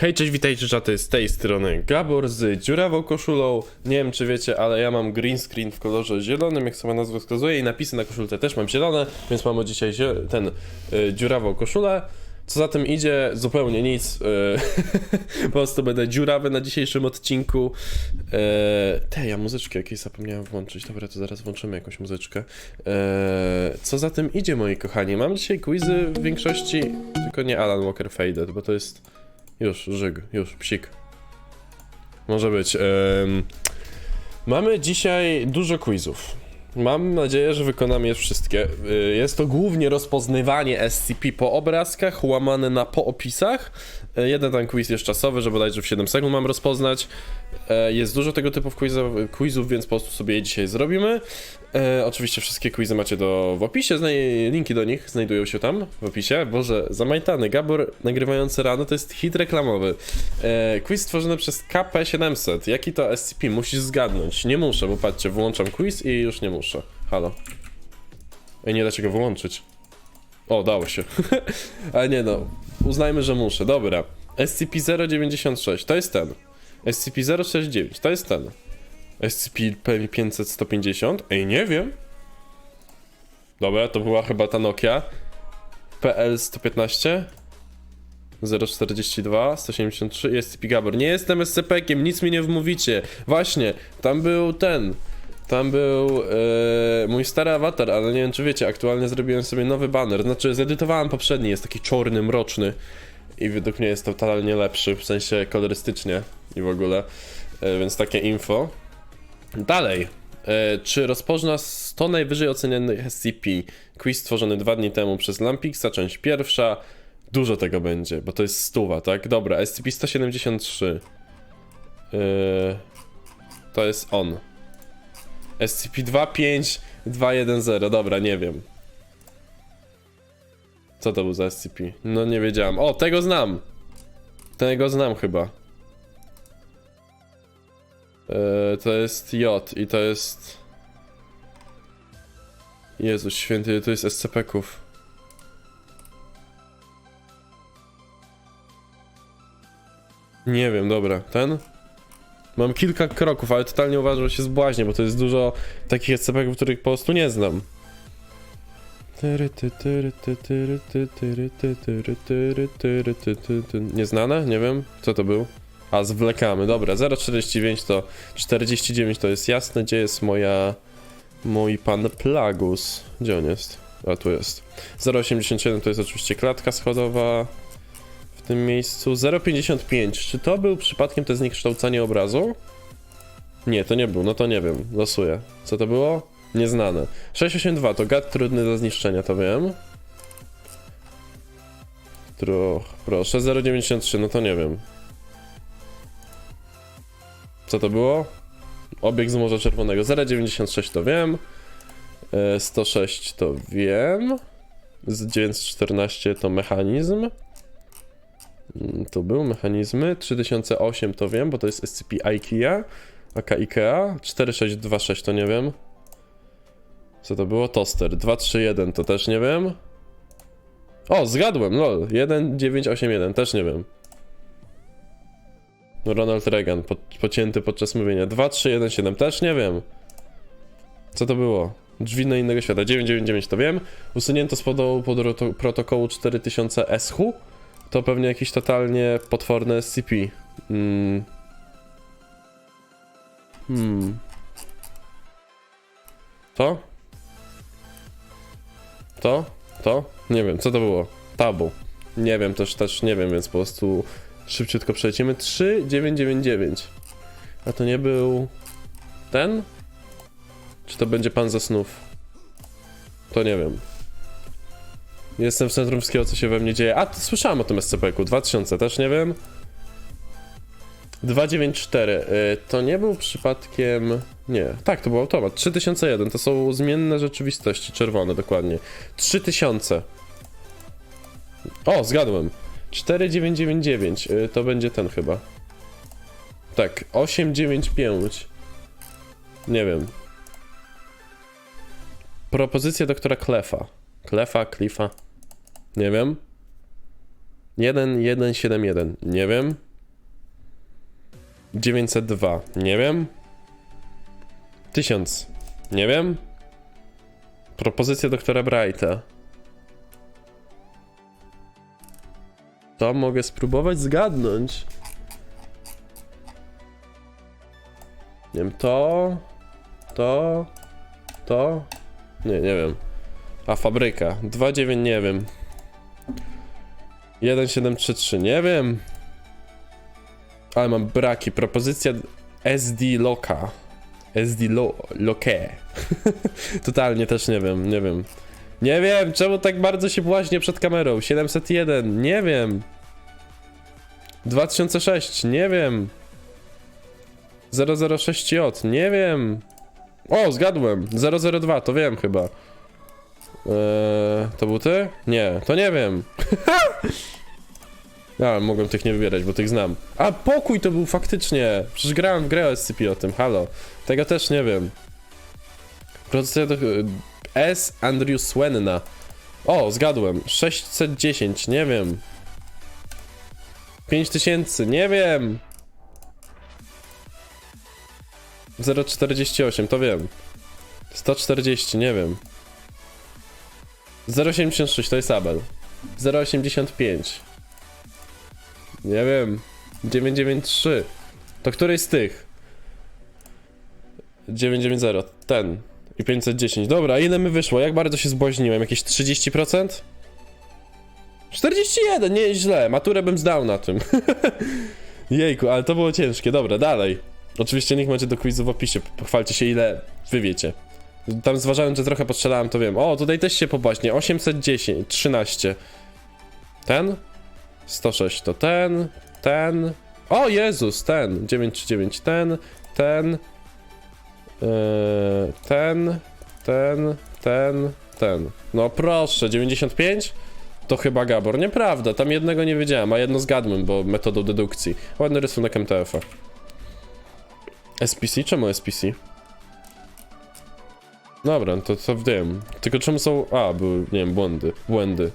Hej, cześć, witajcie czaty, z tej strony Gabor z dziurawą koszulą. Nie wiem czy wiecie, ale ja mam green screen w kolorze zielonym, jak sama nazwa wskazuje i napisy na koszulce też mam zielone, więc mamy dzisiaj ten y, dziurawą koszulę. Co za tym idzie? Zupełnie nic. y, po prostu będę dziurawy na dzisiejszym odcinku. E, te, ja muzyczki jakieś zapomniałem włączyć. Dobra, to zaraz włączymy jakąś muzyczkę. E, co za tym idzie, moi kochani? Mam dzisiaj quizy w większości, tylko nie Alan Walker Faded, bo to jest już, żyg, już, psik. Może być. Mamy dzisiaj dużo quizów. Mam nadzieję, że wykonamy je wszystkie. Y, Jest to głównie rozpoznawanie SCP po obrazkach, łamane na po opisach. Y, Jeden tam quiz jest czasowy, że bodajże w 7 sekund mam rozpoznać. E, Jest dużo tego typu quizów, quizów więc po prostu sobie je dzisiaj zrobimy. E, oczywiście wszystkie quizy macie do, w opisie, linki do nich znajdują się tam w opisie. Boże, zamajtany, Gabor nagrywający rano to jest hit reklamowy. E, quiz stworzony przez KP700. Jaki to SCP? Musisz zgadnąć. Nie muszę, bo patrzcie, wyłączam quiz i już nie muszę. Halo. Ej, nie da się go wyłączyć. O, dało się. Ale nie no, uznajmy, że muszę. Dobra. SCP-096, to jest ten. SCP-069, to jest ten. SCP-500-150? Ej, nie wiem. Dobra, to była chyba ta Nokia. PL-115? 042, 173 i SCP Gabor. Nie jestem SCP-kiem, nic mi nie wmówicie. Właśnie, tam był ten. Tam był e, mój stary awatar, ale nie wiem czy wiecie, aktualnie zrobiłem sobie nowy banner. Znaczy, zedytowałem poprzedni, jest taki czarny, mroczny. I według mnie jest totalnie lepszy, w sensie kolorystycznie i w ogóle. E, więc takie info. Dalej. E, czy rozpoznasz 100 najwyżej ocenianych SCP? Quiz stworzony dwa dni temu przez Lampixa, część pierwsza. Dużo tego będzie, bo to jest stuwa, tak? Dobra, SCP-173. Yy, to jest on. SCP-25210, dobra, nie wiem. Co to był za SCP? No nie wiedziałem. O, tego znam! Tego znam chyba. Yy, to jest J i to jest... Jezus święty, to jest SCP-ków. Nie wiem, dobra. Ten? Mam kilka kroków, ale totalnie uważam, że się zbłaźnię, bo to jest dużo takich SCP-ków, których po prostu nie znam. Nieznane? Nie wiem. Co to był? A, zwlekamy. Dobra, 0,49 to 49 to jest jasne. Gdzie jest moja... Mój pan Plagus? Gdzie on jest? A, tu jest. 0,87 to jest oczywiście klatka schodowa tym miejscu. 0,55. Czy to był przypadkiem to zniekształcanie obrazu? Nie, to nie był, no to nie wiem. Losuję. Co to było? Nieznane. 682 to gad trudny do zniszczenia, to wiem. Troch, proszę. 0,93, no to nie wiem. Co to było? Obieg z Morza Czerwonego. 0,96 to wiem. E, 106 to wiem. Z 914 to mechanizm. Mm, To był mechanizmy. 3008 to wiem, bo to jest SCP IKEA. AK IKEA. 4626 to nie wiem. Co to było? Toster. 231 to też nie wiem. O, zgadłem, lol. 1981 też nie wiem. Ronald Reagan, po, pocięty podczas mówienia. 2317 też nie wiem. Co to było? Drzwi na innego świata. 999 to wiem. Usunięto z powodu podro- protokołu 4000 SH. To pewnie jakieś totalnie potworne SCP. Hmm. Hmm. To? To? To? Nie wiem, co to było? Tabu. Nie wiem, też, też nie wiem, więc po prostu szybciutko przelecimy. 3999. A to nie był ten? Czy to będzie pan ze snów? To nie wiem. Jestem w centrum wszystkiego, co się we mnie dzieje. A, to słyszałem o tym SCP-ku. 2000, też nie wiem. 294. Y, to nie był przypadkiem. Nie, tak, to był automat. 3001 to są zmienne rzeczywistości, czerwone dokładnie. 3000. O, zgadłem. 4999 y, to będzie ten chyba. Tak, 895. Nie wiem. Propozycja doktora Klefa. Klefa, Klifa. Nie wiem. 1171. Nie wiem. 902. Nie wiem. 1000. Nie wiem. Propozycja doktora Brighta. To mogę spróbować zgadnąć. Nie wiem, to. To. To. Nie, nie wiem. A fabryka. 2,9 nie wiem. 1733 nie wiem. Ale mam braki. Propozycja SD Loka. SD lo, Loke. Totalnie też nie wiem, nie wiem. Nie wiem, czemu tak bardzo się błaźnie przed kamerą. 701, nie wiem. 2006, nie wiem. 006J, nie wiem. O, zgadłem. 002, to wiem chyba. Eee, to był ty? Nie, to nie wiem. Ja mogłem tych nie wybierać, bo tych znam. A pokój to był faktycznie. Przecież grałem w grę SCP o tym, halo. Tego też nie wiem. Producent S. Andrew Swenna. O, zgadłem. 610, nie wiem. 5000, nie wiem. 048, to wiem. 140, nie wiem. 086 to jest Abel. 085. Nie wiem. 993. To któryś z tych? 990. Ten. I 510. Dobra, ile mi wyszło? Jak bardzo się zbłaźniłem? Jakieś 30%? 41, nie źle. Maturę bym zdał na tym. Jejku, ale to było ciężkie. Dobra, dalej. Oczywiście link macie do quizu w opisie. Pochwalcie się ile wy wiecie. Tam zważając, że trochę postrzelałem, to wiem. O, tutaj też się pobłaźnie. 810, 13. Ten? 106 to ten, ten. O Jezus, ten. 939 ten, ten. Yy, ten, ten, ten, ten. No proszę, 95? To chyba Gabor. Nieprawda, tam jednego nie wiedziałem, a jedno zgadłem, bo metodą dedukcji. Ładny rysunek MTF-a. SPC? Czemu SPC? Dobra, to co wiem. Tylko czemu są... A, były, nie wiem, błędy. Błędy.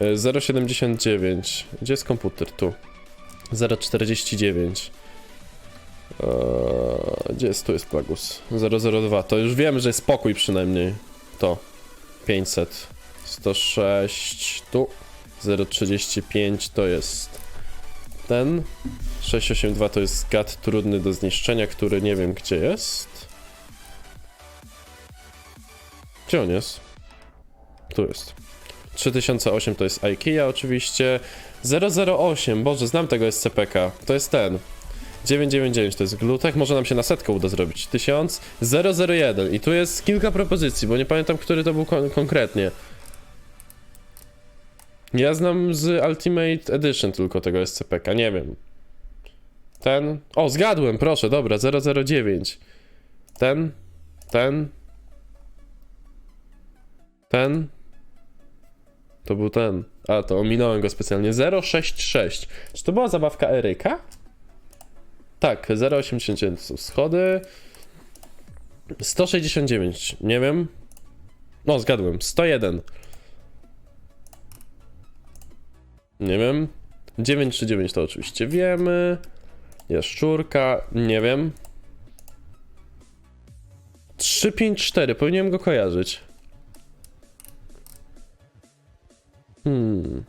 E, 0,79. Gdzie jest komputer? Tu. 0,49. Eee, gdzie jest? Tu jest Plagus. 002. To już wiem, że jest spokój przynajmniej. To. 500. 106. Tu. 0,35 to jest ten. 682 to jest gad trudny do zniszczenia, który nie wiem gdzie jest. Gdzie on jest? Tu jest. 3008 to jest IKEA oczywiście. 008, boże, znam tego SCPK. To jest ten. 999 to jest glutek, może nam się na setkę uda zrobić. 1000, 001 i tu jest kilka propozycji, bo nie pamiętam, który to był kon konkretnie. Ja znam z Ultimate Edition tylko tego SCPK, nie wiem. Ten? O, zgadłem, proszę, dobra, 009. Ten? Ten? Ten? To był ten. A, to ominąłem go specjalnie. 066. Czy to była zabawka Eryka? Tak, 0,89 to są schody. 169, nie wiem. No, zgadłem. 101. Nie wiem. 939 to oczywiście wiemy. Jaszczurka, nie wiem. 354, powinienem go kojarzyć. Hmm.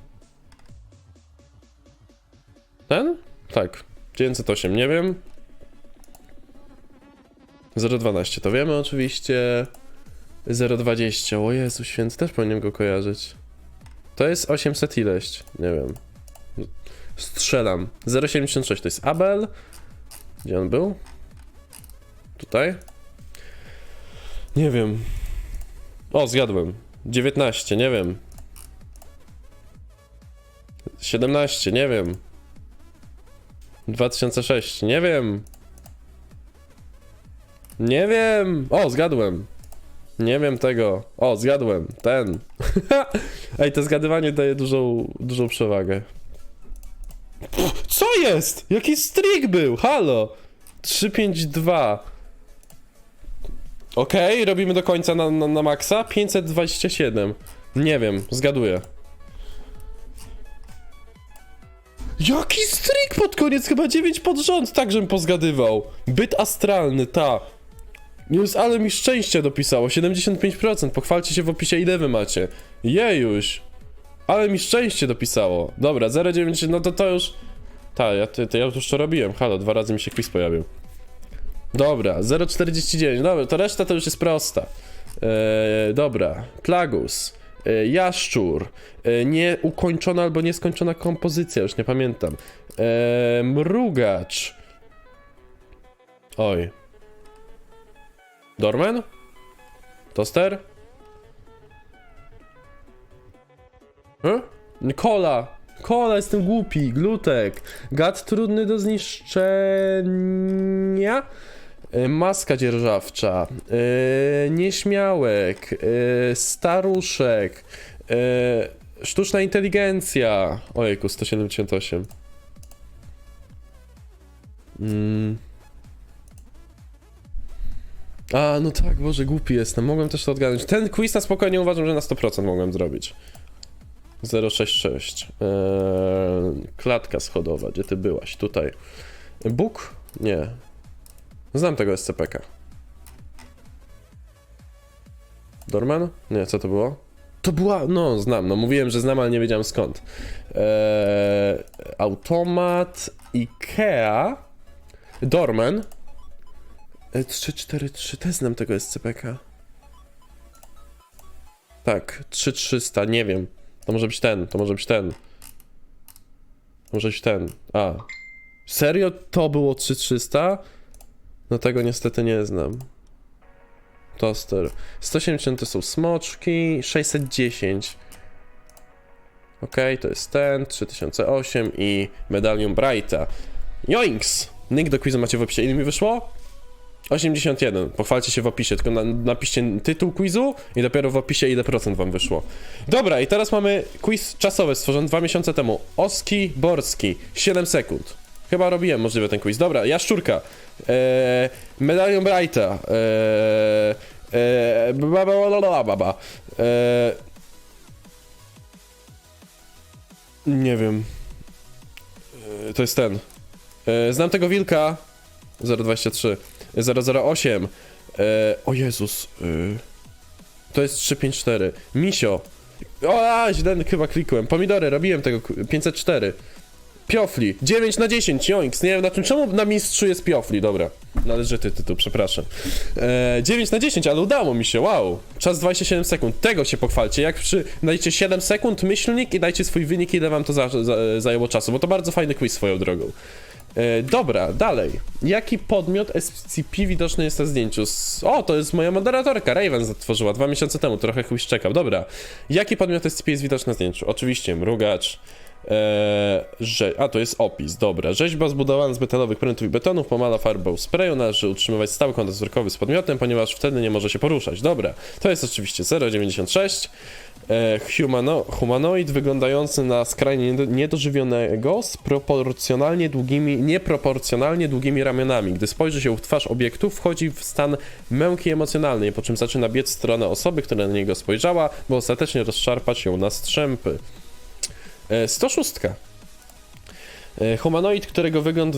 Ten? Tak. 908, nie wiem. 012 to wiemy oczywiście. 020, o Jezu święty, też powinienem go kojarzyć. To jest 800 ileś, nie wiem. Strzelam. 076 to jest Abel. Gdzie on był? Tutaj? Nie wiem. O, zgadłem. 19, nie wiem. 17, nie wiem. 2006, nie wiem. Nie wiem. O, zgadłem. Nie wiem tego. O, zgadłem. Ten. Ej, to zgadywanie daje dużą, dużą przewagę. Co jest? Jaki strik był? Halo. 352. Okej, robimy do końca na, na, na maksa. 527. Nie wiem, zgaduję. Jaki strik pod koniec, chyba 9 pod rząd, tak żem pozgadywał. Byt astralny, ta. Już, ale mi szczęście dopisało, 75%, pochwalcie się w opisie ile wy macie. Jejuś. Ale mi szczęście dopisało. Dobra, 0,9, no to to już... Ta, ja, to, to ja już to robiłem, halo, dwa razy mi się quiz pojawił. Dobra, 0,49, dobra, to reszta to już jest prosta. Eee, dobra, Plagus, Jaszczur, e, nieukończona albo nieskończona kompozycja, już nie pamiętam. E, mrugacz. Oj. Dorman? Toster? Huh? Kola! Kola, jestem głupi, glutek. Gad trudny do zniszczenia. E, Maska dzierżawcza. E, nieśmiałek. E, staruszek. Sztuczna inteligencja. Ojejku, 178. Mm. A, no tak, Boże, głupi jestem. Mogłem też to odgadnąć. Ten quiz na spokojnie uważam, że na 100% mogłem zrobić. 066. Eee, klatka schodowa, gdzie ty byłaś? Tutaj. Bóg? Nie. Znam tego SCPK. Dorman? Nie, co to było? To była. No, znam. No, mówiłem, że znam, ale nie wiedziałem skąd. Eee, automat Ikea. Dorman. E, 343, też znam tego SCPK. Tak, 3300, nie wiem. To może być ten, to może być ten. Może być ten. A. Serio to było 3300? No tego niestety nie znam. Toster. 170 to są smoczki, 610. Okej, to jest ten, 3008 i medalion Brighta. Joinks! Link do quizu macie w opisie. Ile mi wyszło? 81. Pochwalcie się w opisie, tylko na, napiszcie tytuł quizu i dopiero w opisie ile procent wam wyszło. Dobra, i teraz mamy quiz czasowy stworzony dwa miesiące temu. Oski Borski, 7 sekund. Chyba robiłem możliwe ten quiz. Dobra, jaszczurka. Eee, medalion Brighta. Eee, baba, baba, baba. Eee, nie wiem. Eee, to jest ten. Eee, znam tego wilka. 023. 008. E, o Jezus. E, to jest 354. Misio. O, a, źle chyba klikłem. Pomidory, robiłem tego. ku- 504. Piofli. 9 na 10. Joinks. Nie wiem na czym. Czemu na mistrzu jest Piofli? Dobra. Należy ty tytuł, przepraszam. E, 9 na 10, ale udało mi się. Wow. Czas 27 sekund. Tego się pochwalcie. Jak przy, dajcie 7 sekund myślnik i dajcie swój wynik, ile wam to za, za, zajęło czasu, bo to bardzo fajny quiz swoją drogą. E, dobra, dalej. Jaki podmiot SCP widoczny jest na zdjęciu? S- O, to jest moja moderatorka, Raven zatworzyła dwa miesiące temu, trochę chuj czekał. Dobra. Jaki podmiot SCP jest widoczny na zdjęciu? Oczywiście mrugacz. Eee, a to jest opis, dobra. Rzeźba zbudowana z metalowych prętów i betonów pomala farbą sprayu, należy utrzymywać stały kontakt wzrokowy z podmiotem, ponieważ wtedy nie może się poruszać. Dobra, to jest oczywiście 0,96. E, humano, humanoid wyglądający na skrajnie niedo- niedożywionego z proporcjonalnie długimi, nieproporcjonalnie długimi ramionami. Gdy spojrzy się w twarz obiektu, wchodzi w stan męki emocjonalnej, po czym zaczyna biec w stronę osoby, która na niego spojrzała, by ostatecznie rozszarpać ją na strzępy. E, 106. E, Humanoid, którego wygląd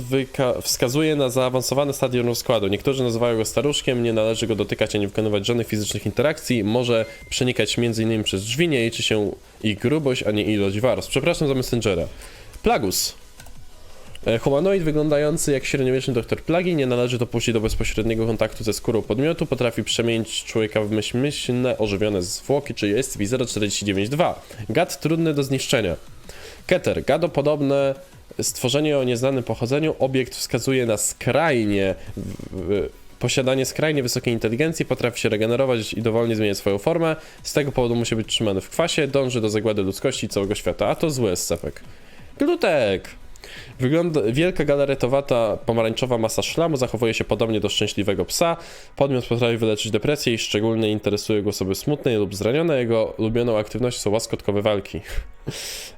wskazuje na zaawansowane stadium rozkładu. Niektórzy nazywają go staruszkiem, nie należy go dotykać ani wykonywać żadnych fizycznych interakcji. Może przenikać m.in. przez drzwi, nie liczy się ich grubość, a nie ilość warstw. Przepraszam za Messengera. Plagus. E, Humanoid wyglądający jak średniowieczny doktor plagi, nie należy dopuścić do bezpośredniego kontaktu ze skórą podmiotu, potrafi przemienić człowieka w myśl myślne, ożywione zwłoki, czyli SCP-049-2. Gad trudny do zniszczenia. Keter, gadopodobne stworzenie o nieznanym pochodzeniu, obiekt wskazuje na skrajnie posiadanie skrajnie wysokiej inteligencji, potrafi się regenerować i dowolnie zmieniać swoją formę, z tego powodu musi być trzymany w kwasie, dąży do zagłady ludzkości i całego świata, a to zły scefek. Glutek! Wygląda wielka galaretowata pomarańczowa masa szlamu zachowuje się podobnie do szczęśliwego psa. Podmiot potrafi wyleczyć depresję i szczególnie interesuje go osoby smutne lub zranione. Jego ulubioną aktywnością są łaskotkowe walki.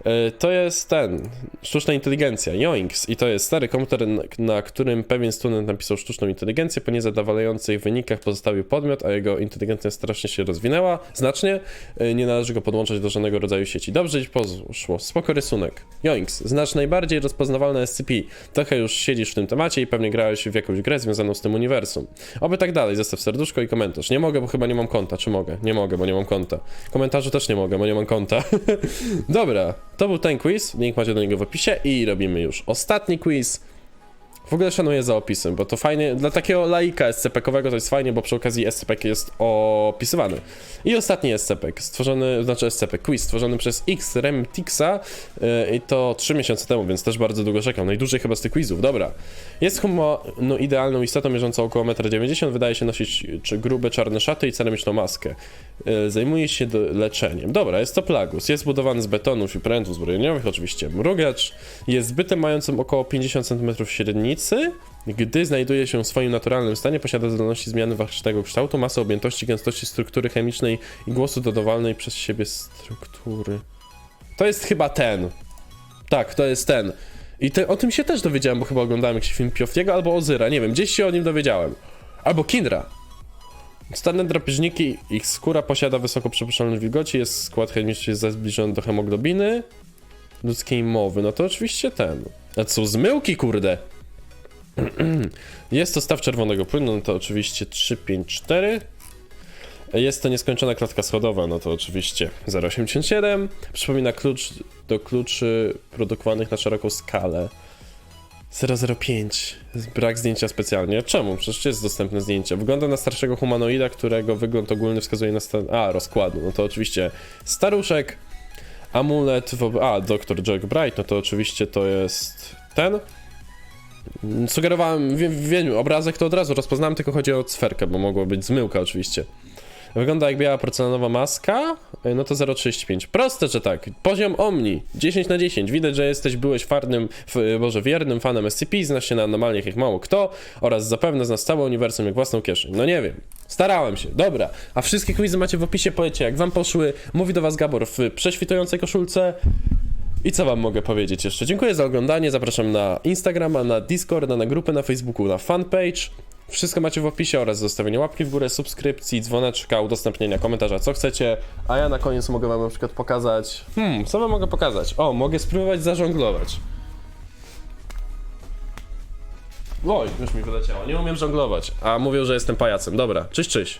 E, To jest ten, sztuczna inteligencja, Yoinks. I to jest stary komputer, na- którym pewien student napisał sztuczną inteligencję. Po niezadowalających wynikach pozostawił podmiot, a jego inteligencja strasznie się rozwinęła, znacznie. E, Nie należy go podłączać do żadnego rodzaju sieci. Dobrze poszło, spoko rysunek. Yoinks, znasz najbardziej rozpoznawalne SCP. Trochę już siedzisz w tym temacie i pewnie grałeś w jakąś grę związaną z tym uniwersum. Oby tak dalej, zostaw serduszko i komentarz. Nie mogę, bo chyba nie mam konta. Czy mogę? Nie mogę, bo nie mam konta. Komentarzu też nie mogę, bo nie mam konta. Dobra, to był ten quiz. Link macie do niego w opisie i robimy już ostatni quiz. W ogóle szanuję za opisem, bo to fajnie, dla takiego laika SCP-kowego to jest fajnie, bo przy okazji SCP jest opisywany. I ostatni SCP, stworzony, znaczy SCP, quiz, stworzony przez X Remtixa yy, i to 3 miesiące temu, więc też bardzo długo czekam. Najdłużej chyba z tych quizów, dobra. Jest no, idealną istotą mierzącą około 1,90 m, wydaje się nosić czy grube czarne szaty i ceramiczną maskę. Yy, zajmuje się leczeniem. Dobra, jest to plagus. Jest budowany z betonów i prętów zbrojeniowych, oczywiście mrugacz. Jest zbytem mającym około 50 cm średnicy. Gdy znajduje się w swoim naturalnym stanie, posiada zdolności zmiany ważnego kształtu, masy, objętości, gęstości struktury chemicznej i głosu dodawalnej przez siebie struktury. To jest chyba ten. Tak, to jest ten. I te, o tym się też dowiedziałem, bo chyba oglądałem jakiś film Piofiego albo Ozyra, nie wiem, gdzieś się o nim dowiedziałem. Albo Kindra. Stane drapieżniki, ich skóra posiada wysoko przypuszczalność wilgoci, jest skład chemiczny jest zbliżony do hemoglobiny ludzkiej mowy. No to oczywiście ten. A co, zmyłki, kurde? Jest to staw czerwonego płynu, no to oczywiście 354. Jest to nieskończona klatka schodowa, no to oczywiście 0,87. Przypomina klucz do kluczy produkowanych na szeroką skalę. 005. Brak zdjęcia specjalnie. Czemu? Przecież jest dostępne zdjęcie. Wygląda na starszego humanoida, którego wygląd ogólny wskazuje na stan... A, rozkładu. No to oczywiście staruszek. Amulet... W... A, Dr. Jack Bright, no to oczywiście to jest ten. Sugerowałem, wiem, wiem, obrazek to od razu rozpoznałem, tylko chodzi o cferkę, bo mogła być zmyłka oczywiście. Wygląda jak biała porcelanowa maska, y, no to 0,35. Proste, że tak. Poziom Omni, 10 na 10. Widać, że jesteś, byłeś farnym, w, boże, wiernym fanem SCP, znasz się na anomaliach jak mało kto oraz zapewne znasz całe uniwersum jak własną kieszeń. No nie wiem. Starałem się, dobra. A wszystkie quizy macie w opisie, powiecie jak wam poszły. Mówi do was Gabor w prześwitującej koszulce. I co wam mogę powiedzieć jeszcze? Dziękuję za oglądanie, zapraszam na Instagrama, na Discorda, na grupę na Facebooku, na fanpage. Wszystko macie w opisie oraz zostawienie łapki w górę, subskrypcji, dzwoneczka, udostępnienia komentarza, co chcecie. A ja na koniec mogę wam na przykład pokazać... Hmm, co wam mogę pokazać? O, mogę spróbować zażonglować. Oj, już mi wyleciało. Nie umiem żonglować, a mówią, że jestem pajacem. Dobra, cześć, cześć.